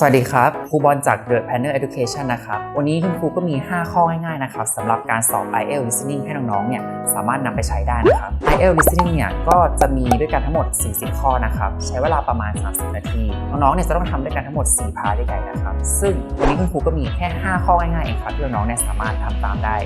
สวัสดีครับครูบอลจาก The Panel Education นะครับ วันนี้คุณครูก็มี 5 ข้อง่ายๆนะครับสำหรับการสอบ IELTS Listening ให้น้องๆเนี่ยสามารถนำไปใช้ได้นะครับ IELTS Listening เนี่ยก็จะมีด้วยกันทั้งหมด 40 ข้อนะครับใช้เวลาประมาณ 30 นาที น้องๆเนี่ยจะต้องทำด้วยกันทั้งหมด 4 พาร์ทด้วยกันนะครับ ซึ่งวันนี้คุณครูก็มีแค่ 5 ข้อง่ายๆเองครับที่น้องๆเนี่ยสามารถทำตามได้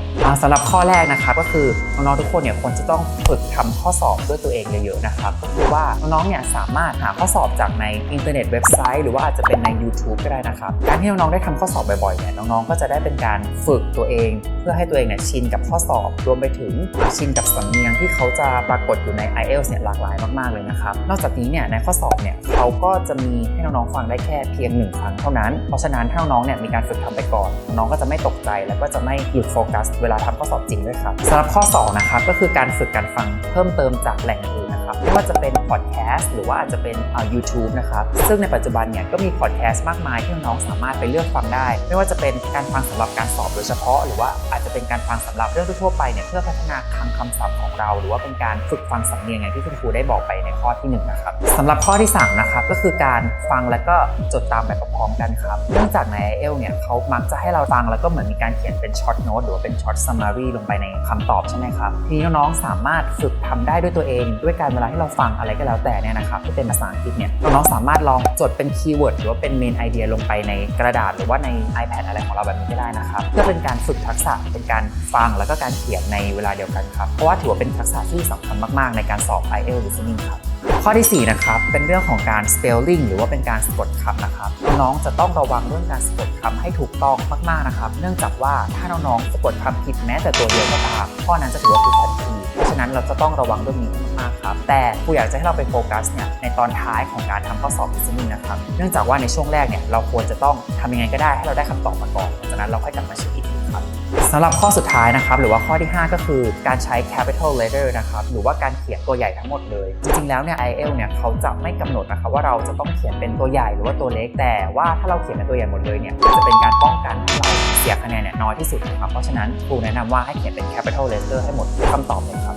สำหรับข้อแรกนะครับก็คือน้องๆทุกคนเนี่ยควรจะต้องฝึกทำข้อสอบด้วยตัวเองเยอะๆนะครับก็คือว่าน้องๆเนี่ยสามารถหาข้อสอบจากในอินเทอร์เน็ตเว็บไซต์ หรือว่าอาจจะเป็นใน YouTube ก็ได้นะครับ การที่น้องๆได้ทำข้อสอบบ่อยๆเนี่ยน้องๆก็จะได้เป็นการฝึกตัวเอง เพื่อให้ตัวเองเนี่ยชินกับข้อสอบ รวมไปถึงชินกับสำเนียงที่เขาจะปรากฏอยู่ใน IELTS เนี่ยหลากหลายมากๆเลยนะครับนอกจากนี้เนี่ยในข้อสอบเนี่ยเขาก็จะมีให้น้องๆฟังได้แค่เพียงหนึ่งครั้งเท่านั้นเพราะฉะนั้นถ้าน้องเนี่ยมีการฝึกทำไปก่อน น้องก็จะไม่ตกใจแล้วก็จะไม่หยุดโฟกัส เวลาทำข้อสอบจริงด้วยครับสำหรับข้อสองนะครับก็คือการฝึกการฟังเพิ่มเติมจากแหล่งอื่น นะครับไม่ว่าจะเป็นพอดแคสต์หรือว่าอาจจะเป็นเอ่อ YouTube นะครับซึ่งในปัจจุบันเนี่ยก็มีพอดแคสต์มากมายที่น้องสามารถไปเลือกฟังได้ ไม่ว่าจะเป็นการฟังสำหรับการสอบโดยเฉพาะ หรือว่าอาจจะเป็นการฟังสำหรับเรื่องทั่วไปเนี่ยเพื่อพัฒนาคลังคำศัพท์ของเรา หรือว่าเป็นการฝึกฟังสำเนียงอย่างที่คุณครูได้บอกไปในข้อที่หนึ่งนะครับสำหรับข้อที่สามนะครับก็คือการฟังแล้วก็จดตามไปพร้อมกันครับเนื่องจากใน IELTS เนี่ยเขามักจะให้เราฟังแล้วก็เหมือนมีการเขียนเป็นช็อตโน้ตหรือว่าเป็นช็อตซัมมารีลงไปในคำตอบใช่ไหมครับทีนี้น้องๆสามารถฝึกทำได้ด้วยตัวเอง ด้วยการเวลาที่เราฟังอะไรก็แล้วแต่เนี่ยนะครับที่เป็นภาษาอังกฤษเนี่ยน้องสามารถลองจดเป็นคีย์เวิร์ดหรือว่าเป็นเมนไอเดียลงไปในกระดาษ หรือว่าใน iPad อะไรของเราแบบนี้ก็ได้นะครับเพื่อเป็นการฝึกทักษะเป็นการฟังแล้วก็การเขียนในเวลาเดียวกันครับเพราะว่าถือว่าเป็นทักษะที่สำคัญมากๆ ในการสอบ IELTS listening ครับข้อที่ 4 นะครับ เป็นเรื่องของการ spelling หรือว่าเป็นการสะกดคำนะครับ น้องจะต้องระวังเรื่องการสะกดคำให้ถูกต้องมากๆนะครับ เนื่องจากว่าถ้าน้องๆสะกดคำผิดแม้แต่ตัวเดียวก็ตามข้อนั้นจะถือว่าผิดทันที นั้นเราจะต้องระวังเรื่องนี้มากๆครับ แต่ครูอยากจะให้เราไปโฟกัสเนี่ยในตอนท้ายของการทำข้อสอบ listening นะครับ เนื่องจากว่าในช่วงแรกเนี่ยเราควรจะต้องทำยังไงก็ได้ให้เราได้คำตอบมาก่อนจากนั้นเราค่อยกลับมาเช็คอีกทีครับสำหรับข้อสุดท้ายนะครับ หรือว่าข้อที่ 5 ก็คือการใช้ capital letter นะครับ หรือว่าการเขียนตัวใหญ่ทั้งหมดเลย จริงๆ แล้วเนี่ย IEL เนี่ยเขาจะไม่กำหนดนะครับว่าเราจะต้องเขียนเป็นตัวใหญ่หรือว่าตัวเล็ก แต่ว่าถ้าเราเขียนเป็นตัวใหญ่หมดเลยเนี่ยจะเป็นการป้องกันให้เราเสียคะแนนเนี่ยน้อยที่สุดนะครับ เพราะฉะนั้นครูแนะนำว่าให้เขียนเป็น capital letter ให้หมดทุกคำตอบเลยครับ